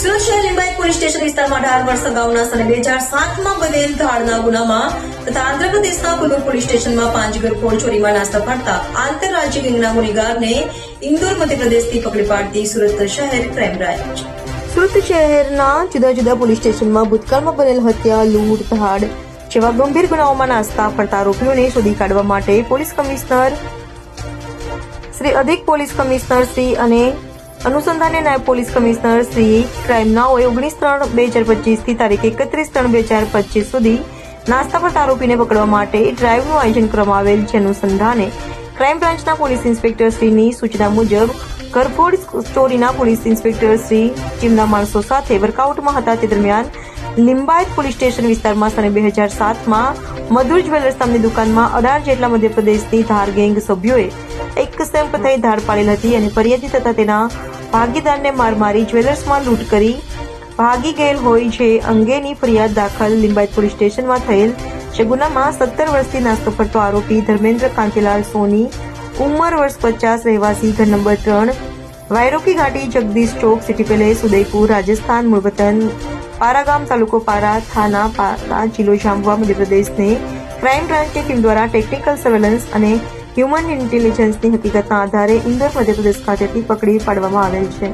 સુરત શહેર વિસ્તારમાં અઢાર વર્ષ અગાઉના સને સાતમાં બનેલ ગુનામાં તથા આંધ્રપ્રદેશના પોલીસ સ્ટેશનમાં પાંચ ઘરફોડ ચોરીમાં નાસ્તા પાડતા આંતરરાજ્ય ગેંગના ઇન્દોર મધ્યપ્રદેશથી પકડી પાડતી સુરત શહેર ક્રાઇમ સુરત શહેરના જુદા જુદા પોલીસ સ્ટેશનમાં ભૂતકાળમાં બનેલ હત્યા, લૂંટ, ધાડ જેવા ગંભીર ગુનાઓમાં નાસ્તા ફરતા આરોપીઓને શોધી કાઢવા માટે પોલીસ કમિશનર શ્રી અધિક પોલીસ કમિશનર શ્રી અને અનુસંધાને નાયબ પોલીસ કમિશનર શ્રી ક્રાઇમ નાઓએ ઓગણીસ ત્રણ બે હજાર પચીસથી તારીખ એકત્રીસ ત્રણ બે હજાર પચીસ સુધી નાસ્તા પર આરોપીને પકડવા માટે ડ્રાઇવનું આયોજન કરવામાં આવેલ છે. અનુસંધાને ક્રાઇમ બ્રાન્ચના પોલીસ ઇન્સ્પેક્ટર શ્રીની સૂચના મુજબ ઘરફોડ સ્ટોરીના પોલીસ ઇન્સ્પેક્ટર શ્રી ટીમના માણસો સાથે વર્કઆઉટમાં હતા. તે દરમિયાન લિંબાયત પોલીસ સ્ટેશન વિસ્તારમાં સને બે હજાર સાતમાં મધુર જ્વેલર્સ નામની દુકાનમાં અઢાર જેટલા મધ્યપ્રદેશની ધાર ગેંગ સભ્યોએ એક સેમ્પ થઈ ધાડ પાડેલ હતી અને ફરિયાદી તથા તેના ભાગીદારને માર મારી જ્વેલર્સમાં લૂંટ કરી ભાગી ગયેલ હોય છે અંગેની ફરિયાદ દાખલ લિંબાયત પોલીસ સ્ટેશનમાં થયેલ છે. ગુનામાં સત્તર વર્ષથી નાસ્તો ફરતો આરોપી ધર્મેન્દ્ર કાંતિલાલ સોની, ઉંમર વર્ષ પચાસ, રહેવાસી ઘર નંબર ત્રણ, વાયરોકી ઘાટી, જગદીશ ચોક, સિટી પેલેસ, ઉદયપુર, રાજસ્થાન, મૂળ વતન પારાગામ તાલુકો પારા થાના પારા જિલ્લો જામવા મધ્યપ્રદેશને ક્રાઇમ બ્રાન્ચની ટીમ દ્વારા ટેકનિકલ સર્વેલન્સ અને હ્યુમન ઇન્ટેલિજન્સની હકીકતના આધારે ઇન્દોર મધ્યપ્રદેશ ખાતેથી પકડી પાડવામાં આવેલ છે.